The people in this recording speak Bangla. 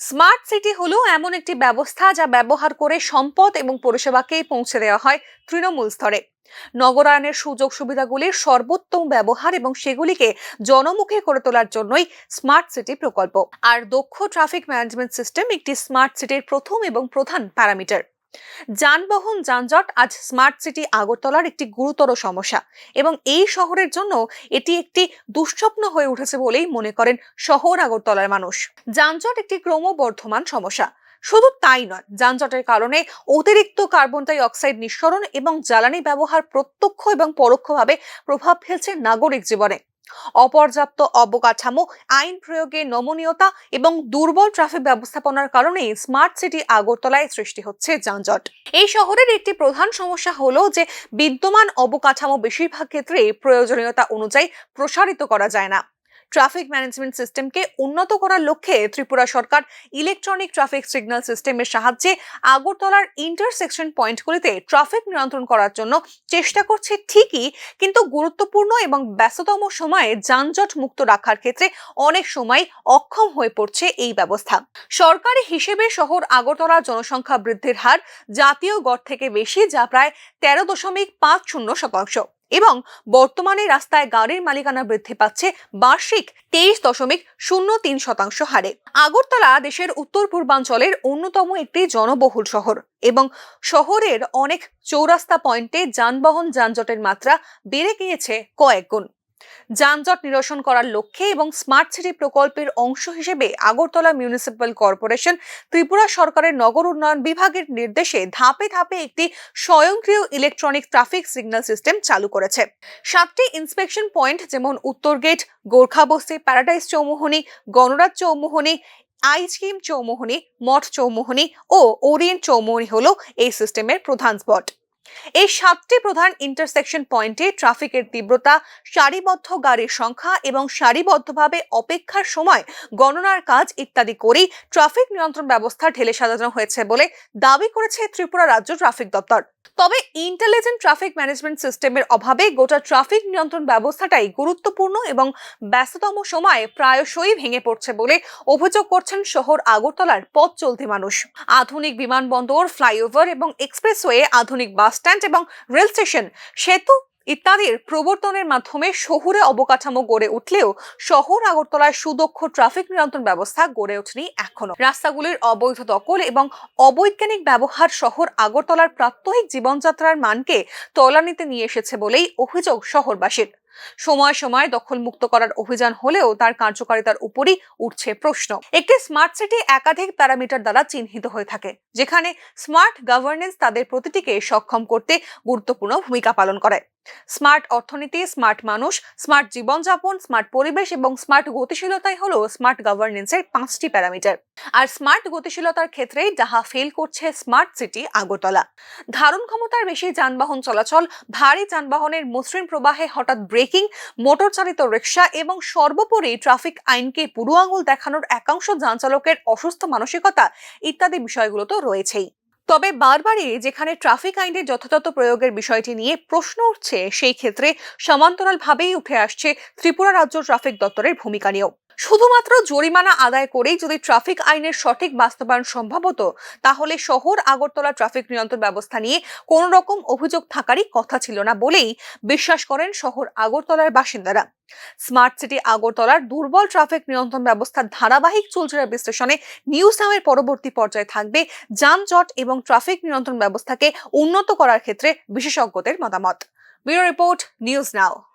স্মার্ট সিটি হলো এমন একটি ব্যবস্থা যা ব্যবহার করে সম্পদ এবং পরিষেবাকে পৌঁছে দেওয়া হয় তৃণমূল স্তরে। নগরায়নের সুযোগ সুবিধাগুলির সর্বোত্তম ব্যবহার এবং সেগুলিকে জনমুখী করে তোলার জন্যই স্মার্ট সিটি প্রকল্প। আর দক্ষ ট্রাফিক ম্যানেজমেন্ট সিস্টেম একটি স্মার্ট সিটির প্রথম এবং প্রধান প্যারামিটার। যানবাহন যানজট আজ স্মার্ট সিটি আগরতলার একটি গুরুতর সমস্যা এবং এই শহরের জন্য এটি একটি দুঃস্বপ্ন হয়ে উঠেছে বলেই মনে করেন শহর আগরতলার মানুষ। যানজট একটি ক্রমবর্ধমান সমস্যা। শুধু তাই নয়, যানজটের কারণে অতিরিক্ত কার্বন ডাই অক্সাইড নিঃসরণ এবং জ্বালানি ব্যবহার প্রত্যক্ষ এবং পরোক্ষভাবে প্রভাব ফেলছে নাগরিক জীবনে। অপর্যাপ্ত অবকাঠামো, আইন প্রয়োগে নমনীয়তা এবং দুর্বল ট্রাফিক ব্যবস্থাপনার কারণে স্মার্ট সিটি আগরতলায় সৃষ্টি হচ্ছে যানজট। এই শহরের একটি প্রধান সমস্যা হল যে বিদ্যমান অবকাঠামো বেশিরভাগ ক্ষেত্রে প্রয়োজনীয়তা অনুযায়ী প্রসারিত করা যায় না। ট্রাফিক ম্যানেজমেন্ট সিস্টেমকে উন্নত করার লক্ষ্যে ত্রিপুরা সরকার ইলেকট্রনিক ট্রাফিক সিগন্যাল সিস্টেমের সাহায্যে আগরতলার ইন্টারসেকশন পয়েন্টগুলিতে ট্রাফিক নিয়ন্ত্রণ করার জন্য চেষ্টা করছে ঠিকই, কিন্তু গুরুত্বপূর্ণ এবং ব্যস্ততম সময়ে যানজট মুক্ত রাখার ক্ষেত্রে অনেক সময় অক্ষম হয়ে পড়ছে এই ব্যবস্থা। সরকারি হিসেবে শহর আগরতলার জনসংখ্যা বৃদ্ধির হার জাতীয় গড় থেকে বেশি, যা প্রায় তেরো দশমিক পাঁচ শূন্য শতাংশ। এবং বর্তমানে রাস্তায় গাড়ির মালিকানা বৃদ্ধি পাচ্ছে বার্ষিক তেইশ দশমিক শূন্য তিন শতাংশ হারে। আগরতলা দেশের উত্তর পূর্বাঞ্চলের অন্যতম একটি জনবহুল শহর এবং শহরের অনেক চৌরাস্তা পয়েন্টে যানবাহন যানজটের মাত্রা বেড়ে গিয়েছে কয়েক গুণ। যানজট নিরসন করার লক্ষ্যে এবং স্মার্ট সিটি প্রকল্পের অংশ হিসেবে আগরতলা মিউনিসিপ্যাল কর্পোরেশন ত্রিপুরা সরকারের নগর উন্নয়ন বিভাগের নির্দেশে ধাপে ধাপে একটি স্বয়ংক্রিয় ইলেকট্রনিক ট্রাফিক সিগন্যাল সিস্টেম চালু করেছে। সাতটি ইন্সপেকশন পয়েন্ট যেমন উত্তর গেট গোর্খাবস্তি প্যারাডাইস চৌমুহনী, গণরাজ চৌমুহনী, আইচকিম চৌমুহনী, মঠ চৌমুহনী ও ওরিয়েন্ট চৌমুহনী হল এই সিস্টেমের প্রধান স্পট এই সাতটি প্রধান ইন্টারসেকশন পয়েন্টে ট্রাফিকের তীব্রতা, সারিবদ্ধ গাড়ির সংখ্যা এবং সারিবদ্ধভাবে অপেক্ষার সময় গণনার কাজ ইত্যাদি করেই ট্রাফিক নিয়ন্ত্রণ ব্যবস্থা ঢেলে সাজানো হয়েছে বলে দাবি করেছে ত্রিপুরা রাজ্য ট্রাফিক দপ্তর। তবে ইন্টেলিজেন্ট ট্রাফিক ম্যানেজমেন্ট সিস্টেমের অভাবে গোটা ট্রাফিক নিয়ন্ত্রণ ব্যবস্থাটাই গুরুত্বপূর্ণ এবং ব্যস্ততম সময়ে প্রায়শই ভেঙে পড়ছে বলে অভিযোগ করছেন শহর আগরতলার পথ চলতি মানুষ। আধুনিক বিমানবন্দর, ফ্লাইওভার এবং এক্সপ্রেসওয়ে আধুনিক বাস স্ট্যান্ড এবং রেল স্টেশন সেতু ইত্যাদির প্রবর্তনের মাধ্যমে শহুরে অবকাঠামো গড়ে উঠলেও শহর আগরতলায় সুদক্ষ ট্রাফিক নিয়ন্ত্রণ ব্যবস্থা গড়ে ওঠেনি এখনও। রাস্তাগুলির অবৈধ দখল এবং অবৈজ্ঞানিক ব্যবহার শহর আগরতলার প্রাত্যহিক জীবনযাত্রার মানকে তলানিতে নিয়ে এসেছে বলেই অভিযোগ শহরবাসীর। সময় সময় দখল মুক্ত করার অভিযান হলেও তার কার্যকারিতার উপরই উঠছে প্রশ্ন। একটি স্মার্ট সিটি একাধিক প্যারামিটার দ্বারা চিহ্নিত হয়ে থাকে, যেখানে স্মার্ট গভর্নেন্স তাদের প্রতিটিকে সক্ষম করতে গুরুত্বপূর্ণ ভূমিকা পালন করে। স্মার্ট অর্থনীতি, স্মার্ট মানুষ, স্মার্ট জীবনযাপন, স্মার্ট পরিবেশ এবং স্মার্ট গতিশীলতাই হলো স্মার্ট গভর্নেন্সের পাঁচটি প্যারামিটার। আর স্মার্ট গতিশীলতার ক্ষেত্রে যাহা ফেল করছে স্মার্ট সিটি আগরতলা। ধারণ ক্ষমতার বেশি যানবাহন চলাচল, ভারী যানবাহনের মসৃণ প্রবাহে হঠাৎ ব্রেকিং মোটর চালিত রিক্সা এবং সর্বোপরি ট্রাফিক আইনকে বুড়ো আঙুল দেখানোর একাংশ যান চালকের অসুস্থ মানসিকতা ইত্যাদি বিষয়গুলো তো রয়েছেই। তবে বারবারই যেখানে ট্রাফিক আইনের যথাযথ প্রয়োগের বিষয়টি নিয়ে প্রশ্ন উঠছে, সেই ক্ষেত্রে সমান্তরালভাবেই উঠে আসছে ত্রিপুরা রাজ্য ট্রাফিক দপ্তরের ভূমিকা নিয়েও। শুধুমাত্র জরিমানা আদায় করেই যদি ট্রাফিক আইনের সঠিক বাস্তবায়ন সম্ভব হতো, তাহলে শহর আগরতলা ট্রাফিক নিয়ন্ত্রণ ব্যবস্থা নিয়ে কোনো রকম অভিযোগ থাকারই কথা ছিল না বলেই বিশ্বাস করেন শহর আগরতলার বাসিন্দারা। স্মার্ট সিটি আগরতলার দুর্বল ট্রাফিক নিয়ন্ত্রণ ব্যবস্থার ধারাবাহিক চুলচেরা বিশ্লেষণে নিউজ নামের পরবর্তী পর্যায়ে থাকবে যানজট এবং ট্রাফিক নিয়ন্ত্রণ ব্যবস্থাকে উন্নত করার ক্ষেত্রে বিশেষজ্ঞদের মতামত। Bureau report, news now.